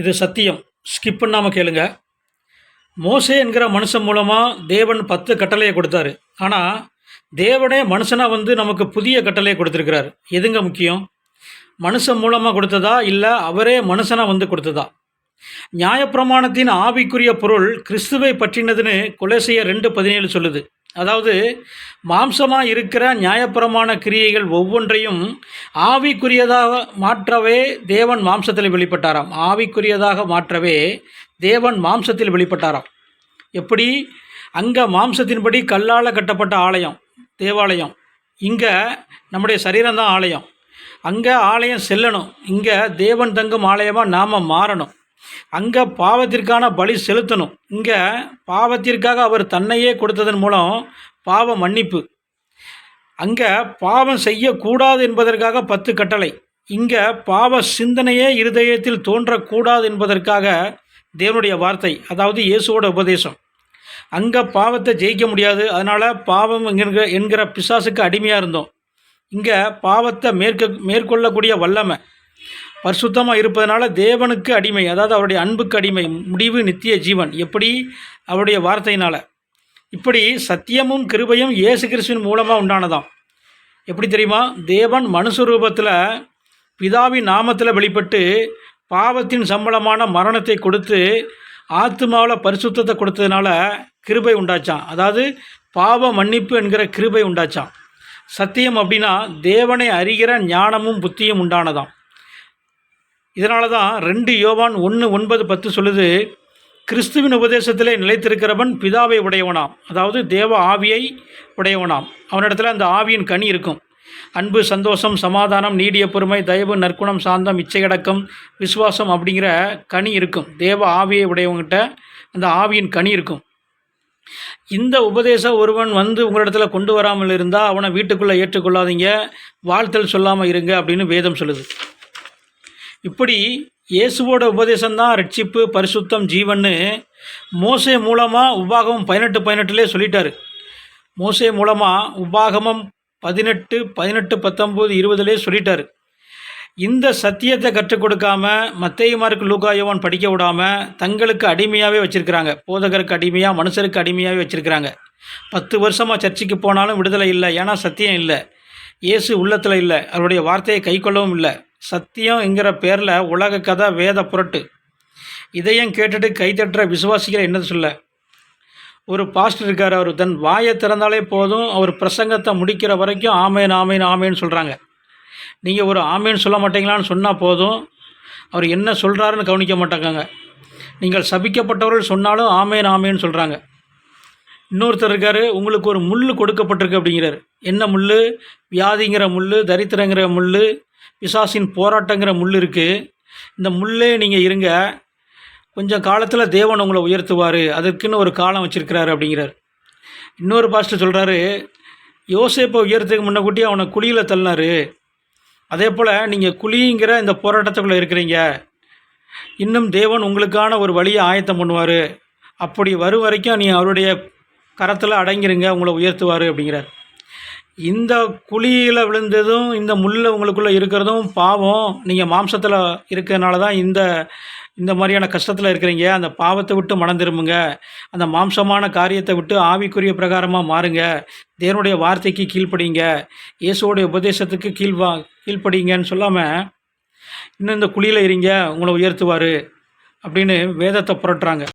இது சத்தியம். ஸ்கிப் பண்ணாமல் கேளுங்க. மோசே என்கிற மனுஷன் மூலமாக தேவன் பத்து கட்டளையை கொடுத்தாரு. ஆனால் தேவனே மனுஷனாக வந்து நமக்கு புதிய கட்டளையை கொடுத்துருக்கிறார். எதுங்க முக்கியம்? மனுஷன் மூலமாக கொடுத்ததா இல்லை அவரே மனுஷனாக வந்து கொடுத்ததா? நியாயப்பிரமாணத்தின் ஆவிக்குரிய பொருள் கிறிஸ்துவை பற்றினதுன்னு கொலேசிய ரெண்டு பதினேழு சொல்லுது. அதாவது மாம்சமாக இருக்கிற நியாயப்பிரமாண கிரியைகள் ஒவ்வொன்றையும் ஆவிக்குரியதாக மாற்றவே தேவன் மாம்சத்தில் வெளிப்பட்டாராம். ஆவிக்குரியதாக மாற்றவே தேவன் மாம்சத்தில் வெளிப்பட்டாராம். எப்படி? அங்கே மாம்சத்தின்படி கல்லால் கட்டப்பட்ட ஆலயம் தேவாலயம். இங்கே நம்முடைய சரீரம்தான் ஆலயம். அங்கே ஆலயம் செல்லணும். இங்கே தேவன் தங்கும் ஆலயமாக நாம் மாறணும். அங்கே பாவத்திற்கான பலி செலுத்தணும். இங்கே பாவத்திற்காக அவர் தன்னையே கொடுத்ததன் மூலம் பாவ மன்னிப்பு. அங்கே பாவம் செய்யக்கூடாது என்பதற்காக பத்து கட்டளை. இங்கே பாவ சிந்தனையே இருதயத்தில் தோன்றக்கூடாது என்பதற்காக தேவனுடைய வார்த்தை அதாவது இயேசுவோட உபதேசம். அங்கே பாவத்தை ஜெயிக்க முடியாது. அதனால் பாவம் என்கிற என்கிற பிசாசுக்கு அடிமையாக இருந்தோம். இங்கே பாவத்தை மேற்க மேற்கொள்ளக்கூடிய வல்லமை பரிசுத்தமாக இருப்பதனால தேவனுக்கு அடிமை அதாவது அவருடைய அன்புக்கு அடிமை முடிவு நித்திய ஜீவன். எப்படி? அவருடைய வார்த்தையினால். இப்படி சத்தியமும் கிருபையும் இயேசு கிறிஸ்துவின் மூலமாக உண்டானதாம். எப்படி தெரியுமா? தேவன் மனுஷ ரூபத்தில் பிதாவின் நாமத்தில் வெளிப்பட்டு பாவத்தின் சம்பளமான மரணத்தை கொடுத்து ஆத்மாவில் பரிசுத்தத்தை கொடுத்ததுனால கிருபை உண்டாச்சான் அதாவது பாவ மன்னிப்பு என்கிற கிருபை உண்டாச்சான் சத்தியம் அப்படின்னா தேவனை அறிகிற ஞானமும் புத்தியும் உண்டானதாம். இதனால தான் ரெண்டு யோவான் ஒன்று ஒன்பது பத்து சொல்லுது கிறிஸ்துவின் உபதேசத்திலே நிலைத்திருக்கிறவன் பிதாவை உடையவனாம். அதாவது தேவ ஆவியை உடையவனாம். அவனிடத்தில் அந்த ஆவியின் கனி இருக்கும். அன்பு சந்தோஷம் சமாதானம் நீடிய பொறுமை தயவு நற்குணம் சாந்தம் இச்சையடக்கம் விசுவாசம் அப்படிங்கிற கனி இருக்கும். தேவ ஆவியை உடையவங்கிட்ட அந்த ஆவியின் கனி இருக்கும். இந்த உபதேசம் ஒருவன் வந்து உங்களிடத்துல கொண்டு வராமல் இருந்தால் அவனை வீட்டுக்குள்ளே ஏற்றுக்கொள்ளாதீங்க வாழ்த்தல் சொல்லாமல் இருங்க அப்படின்னு வேதம் சொல்லுது. இப்படி இயேசுவோட உபதேசம்தான் ரட்சிப்பு பரிசுத்தம் ஜீவன்னு மோசே மூலமாக உபாகமம் பதினெட்டு பதினெட்டுலேயே சொல்லிட்டாரு. மோசே மூலமாக உபாகமம் பதினெட்டு பதினெட்டு பத்தொம்போது இருபதுலேயே சொல்லிட்டாரு. இந்த சத்தியத்தை கற்றுக் கொடுக்காம மத்தேயுமாருக்கு லூகாயவன் படிக்க விடாமல் தங்களுக்கு அடிமையாகவே வச்சுருக்கிறாங்க. போதகருக்கு அடிமையாக மனுஷருக்கு அடிமையாகவே வச்சுருக்கிறாங்க. பத்து வருஷமாக சர்ச்சைக்கு போனாலும் விடுதலை இல்லை. ஏன்னா சத்தியம் இல்லை. இயேசு உள்ளத்தில் இல்லை. அவருடைய வார்த்தையை கை கொள்ளவும் இல்லை. சத்தியம் என்கிற பேரில் உலக கதை வேத புரட்டு. இதையும் கேட்டுட்டு கைத்தட்டுற விசுவாசிகளை என்ன சொல்ல? ஒரு பாஸ்டர் இருக்கார் அவர் தன் வாயை திறந்தாலே போதும் அவர் பிரசங்கத்தை முடிக்கிற வரைக்கும் ஆமேன் ஆமேன் ஆமேன்னு சொல்கிறாங்க நீங்கள் ஒரு ஆமேன்னு சொல்ல மாட்டீங்களான்னு சொன்னால் போதும் அவர் என்ன சொல்கிறாருன்னு கவனிக்க மாட்டாங்க நீங்கள் சபிக்கப்பட்டவர்கள் சொன்னாலும் ஆமேன் ஆமேன்னு சொல்கிறாங்க இன்னொருத்தர் இருக்கார் உங்களுக்கு ஒரு முள் கொடுக்கப்பட்டிருக்கு அப்படிங்கிறார். என்ன முள் வியாதிங்கிற முள் தரித்திரங்கிற முள் பிசாசின் போராட்டங்கிற முள் இருக்குது இந்த முள்ளே நீங்கள் இருங்க. கொஞ்சம் காலத்தில் தேவன் உங்களை உயர்த்துவார். அதற்குன்னு ஒரு காலம் வச்சுருக்கிறாரு அப்படிங்கிறார். இன்னொரு பாஸ்டர் சொல்கிறாரு யோசேப்பை உயர்த்துக்கு முன்னக்கூட்டி அவனை குழியில் தள்ளினார். அதே போல் நீங்கள் குழிங்கிற இந்த போராட்டத்துக்குள்ளே இருக்கிறீங்க. இன்னும் தேவன் உங்களுக்கான ஒரு வழியை ஆயத்தம் பண்ணுவார். அப்படி வரும் வரைக்கும் நீ அவருடைய கரத்தில் அடங்கிருங்க உங்களை உயர்த்துவார் அப்படிங்கிறார். இந்த குழியில் விழுந்ததும் இந்த முள் உங்களுக்குள்ளே இருக்கிறதும் பாவம். நீங்கள் மாம்சத்தில் இருக்கிறதுனால தான் இந்த இந்த மாதிரியான கஷ்டத்தில் இருக்கிறீங்க. அந்த பாவத்தை விட்டு மனம் திரும்புங்க. அந்த மாம்சமான காரியத்தை விட்டு ஆவிக்குரிய பிரகாரமாக மாறுங்க. தேவனுடைய வார்த்தைக்கு கீழ்ப்படிங்க. இயேசுவோடைய உபதேசத்துக்கு கீழ்வா கீழ்ப்படிங்கன்னு சொல்லாமல் இன்னும் இந்த குழியில் இருங்க. உங்களை உயர்த்துவார். அப்படின்னு வேதத்தை புரட்டுறாங்க.